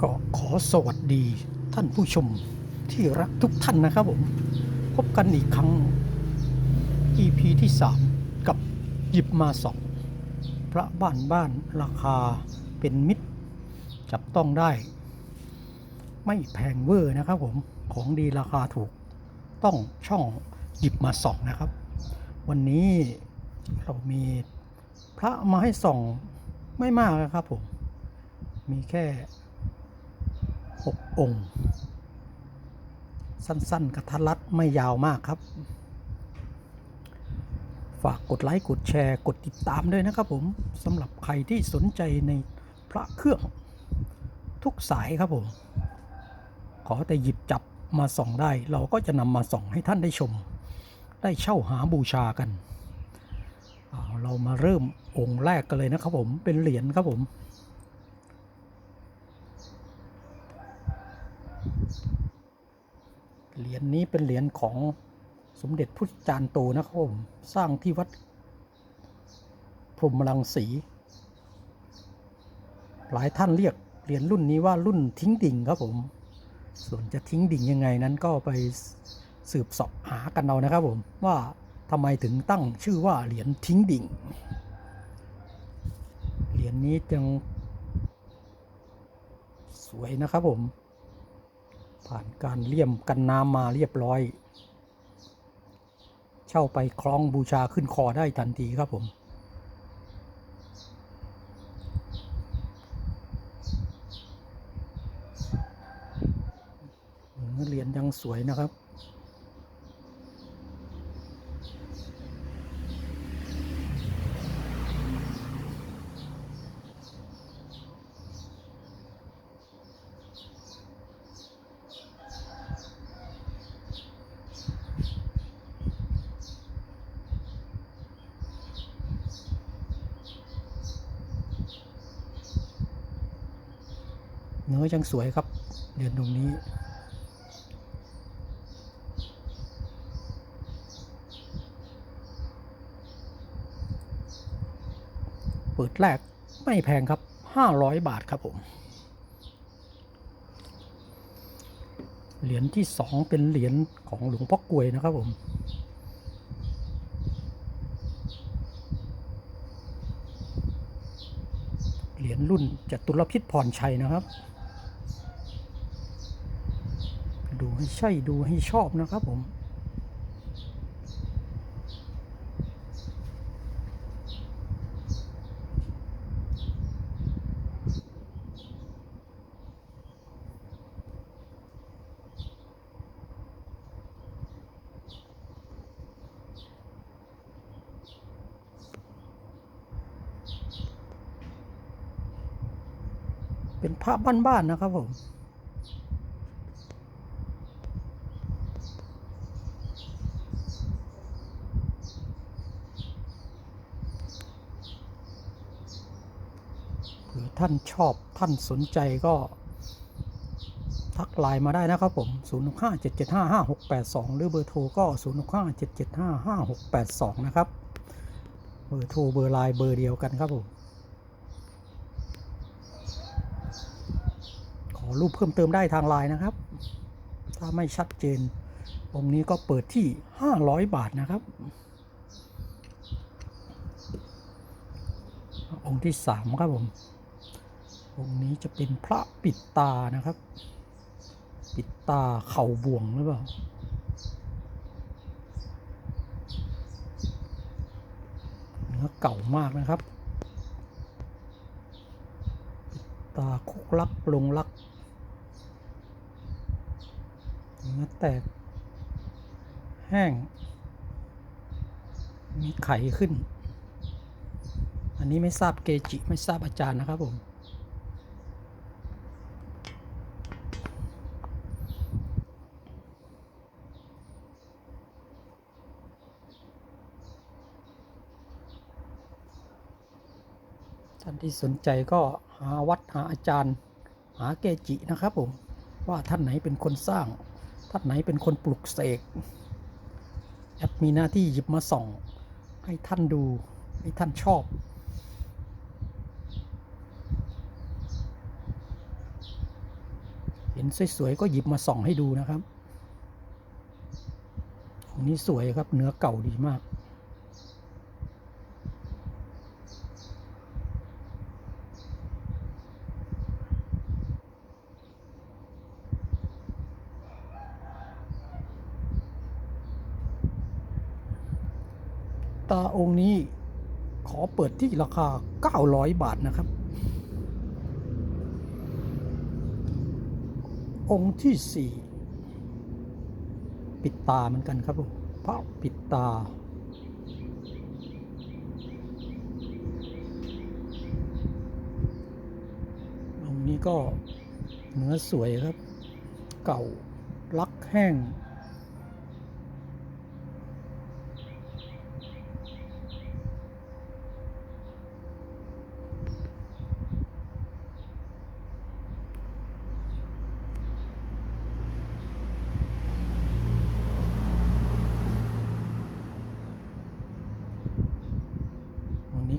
ก็ขอสวัสดีท่านผู้ชมที่รักทุกท่านนะครับผม พบกันอีกครั้ง EP ที่ 3 กับหยิบมาสองพระบ้านบ้านราคาเป็นมิตร จับต้องได้ ไม่แพงเวอร์นะครับผม ของดีราคาถูกต้องช่องหยิบมาส่องนะครับ วันนี้เรามีพระมาให้ส่องไม่มากนะครับผม มีแค่ หกองค์ สั้นๆกระทัดรัดไม่ยาวมากครับ ฝากกดไลค์ กดแชร์ กดติดตามด้วยนะครับผมสำหรับใครที่สนใจในพระเครื่องทุกสายครับผม ขอแต่หยิบจับมาส่องได้ เราก็จะนำมาส่องให้ท่านได้ชม ได้เช่าหาบูชากันเาเรามาเริ่มองค์แรกกันเลยนะครับผมเป็นเหรียญครับผม เหรียญนี้เป็นเหรียญของสมเด็จพุทธจารย์โตนะครับผมสร้างที่วัดพรมรังสี หลายท่านเรียกเหรียญรุ่นนี้ว่ารุ่นทิ้งดิ่งครับผม ส่วนจะทิ้งดิ่งยังไงนั้นก็ไปสืบสอบหากันเอานะครับผมว่าทำไมถึงตั้งชื่อว่าเหรียญทิ้งดิ่ง เหรียญนี้ยังสวยนะครับผม ผ่านการเลี่ยมกันน้ำมาเรียบร้อย เช่าไปคล้องบูชาขึ้นคอได้ทันทีครับผม เหรียญยังสวยนะครับ เนื้อยังสวยครับเหรียญตรงนี้ เปิดแรกไม่แพงครับ 500 บาทครับผม เหรียญที่สองเป็นเหรียญของหลวงพ่อกลวยนะครับผมเหรียญรุ่นจตุรพิษพรชัยนะครับ ดูให้ใช่ดูให้ชอบนะครับผมเป็นพระบ้านๆนะครับผม หรือท่านชอบท่านสนใจก็ทักไลน์มาได้นะครับผม 0657755682 หรือเบอร์โทรก็ 0657755682 นะครับ เบอร์โทรเบอร์ไลน์เบอร์เดียวกันครับผม ขอรูปเพิ่มเติมได้ทางไลน์นะครับ ถ้าไม่ชัดเจน องค์นี้ก็เปิดที่ 500 บาทนะครับ องค์ที่สามครับผม องค์นี้จะเป็นพระปิดตานะครับ ปิดตาเข่าบ่วงหรือเปล่าเนื้อเก่ามากนะครับตาคุกลักลงลักเนื้อแตก แห้ง มีไขขึ้น อันนี้ไม่ทราบเกจิ ไม่ทราบอาจารย์นะครับผม ท่านที่สนใจก็หาวัดหาอาจารย์ หาเกจินะครับผมว่าท่านไหนเป็นคนสร้าง ท่านไหนเป็นคนปลุกเสกแอดมีหน้าที่หยิบมาส่อง ให้ท่านดูให้ท่านชอบเห็นสวยๆก็หยิบมาส่องให้ดูนะครับองนี้สวยครับเนื้อเก่าดีมาก ตาองค์นี้ขอเปิดที่ราคา 900 บาทนะครับ องค์ที่สี่ปิดตาเหมือนกันครับผมพระปิดตา องค์นี้ก็เนื้อสวยครับ เก่าลักแห้ง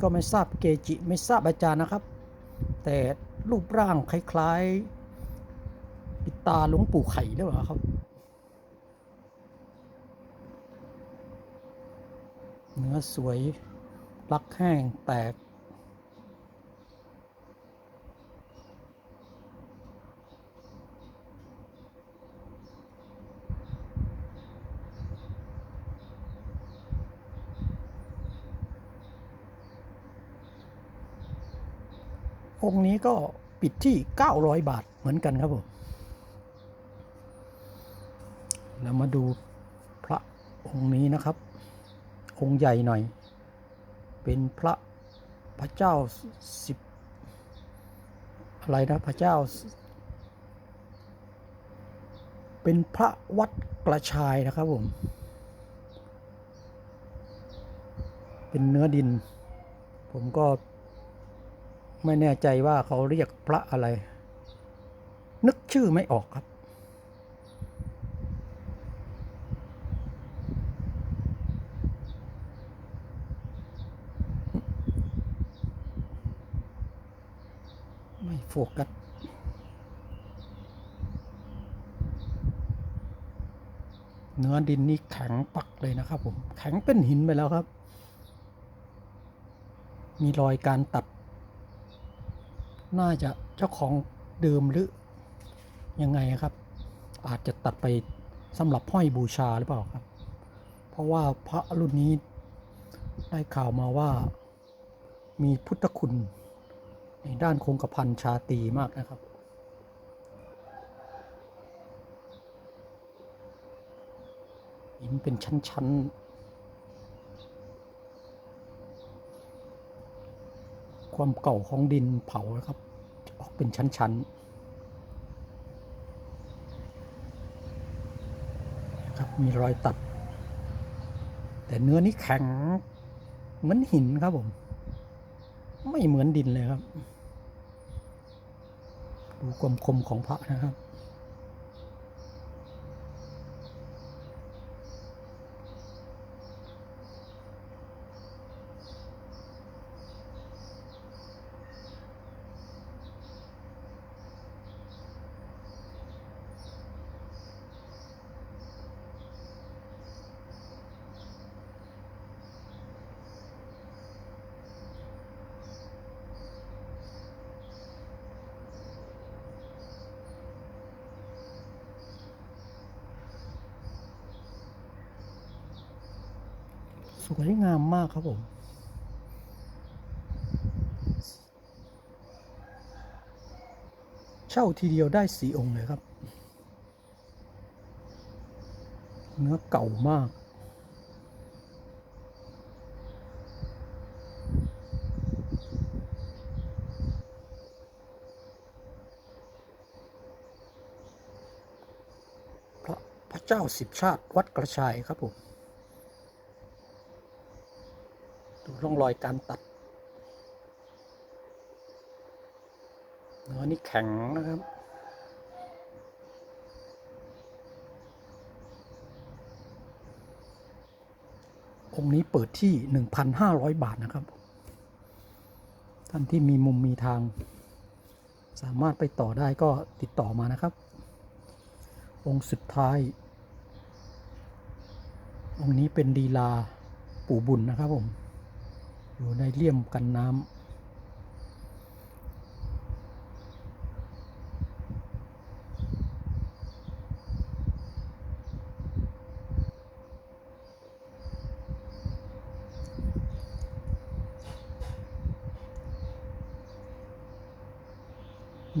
ก็ไม่ทราบเกจิไม่ทราบอาจารย์นะครับ แต่รูปร่างคล้ายๆปิตาหลวงปู่ไข่หรือเปล่าครับเนื้อสวยรักแห้งแตก องค์นี้ก็ปิดที่ 900 บาทเหมือนกันครับผมแล้วมาดูพระองค์นี้นะครับ องค์ใหญ่หน่อย เป็นพระพระเจ้าสิบอะไรนะพระเจ้า เป็นพระวัดกระชายนะครับผม เป็นเนื้อดิน ผมก็ ไม่แน่ใจว่าเขาเรียกพระอะไร นึกชื่อไม่ออกครับ ไม่โฟกัสเนื้อดินนี่แข็งปักเลยนะครับผม แข็งเป็นหินไปแล้วครับ มีรอยการตัด น่าจะเจ้าของเดิมหรือยังไงครับ อาจจะตัดไปสำหรับห้อยบูชาหรือเปล่าครับ เพราะว่าพระรุ่นนี้ได้ข่าวมาว่ามีพุทธคุณในด้านคงกระพันชาตีมากนะครับ หินเป็นชั้น ๆ ความเก่าของดินเผาครับจะออกเป็นชั้นๆนครับมีรอยตัด แต่เนื้อนี้แข็งเหมือนหินครับผม ไม่เหมือนดินเลยครับ ดูความคมของพระนะครับ สวยงามมากครับผมเช่าทีเดียวได้สีองค์เลยครับ เนื้อเก่ามาก พระพระเจ้าสิบชาติวัดกระชายครับผม ดูร่ องรอยการตัดเนื้อนี่แข็งนะครับ องค์นี้เปิดที่ 1,500 บาทนะครับ ท่านที่มีมุมมีทาง สามารถไปต่อได้ก็ติดต่อมานะครับ องค์สุดท้าย องค์นี้เป็นดีลาปู่บุญนะครับผม อยู่ในเลี่ยมกันน้ำ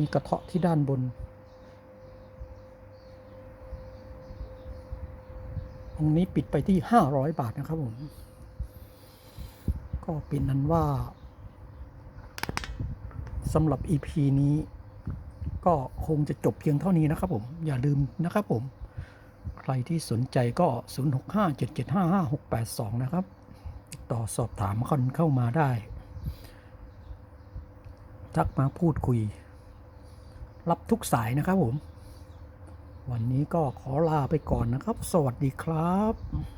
มีกระเทาะที่ด้านบนองนี้ปิดไปที่ 500 บาทนะครับผม ก็เป็นนั้นว่าสำหรับ EP นี้ ก็คงจะจบเพียงเท่านี้นะครับผม อย่าลืมนะครับผม ใครที่สนใจก็ 0657755682 นะครับ ต่อสอบถามคนเข้ามาได้ ทักมาพูดคุย รับทุกสายนะครับผม วันนี้ก็ขอลาไปก่อนนะครับ สวัสดีครับ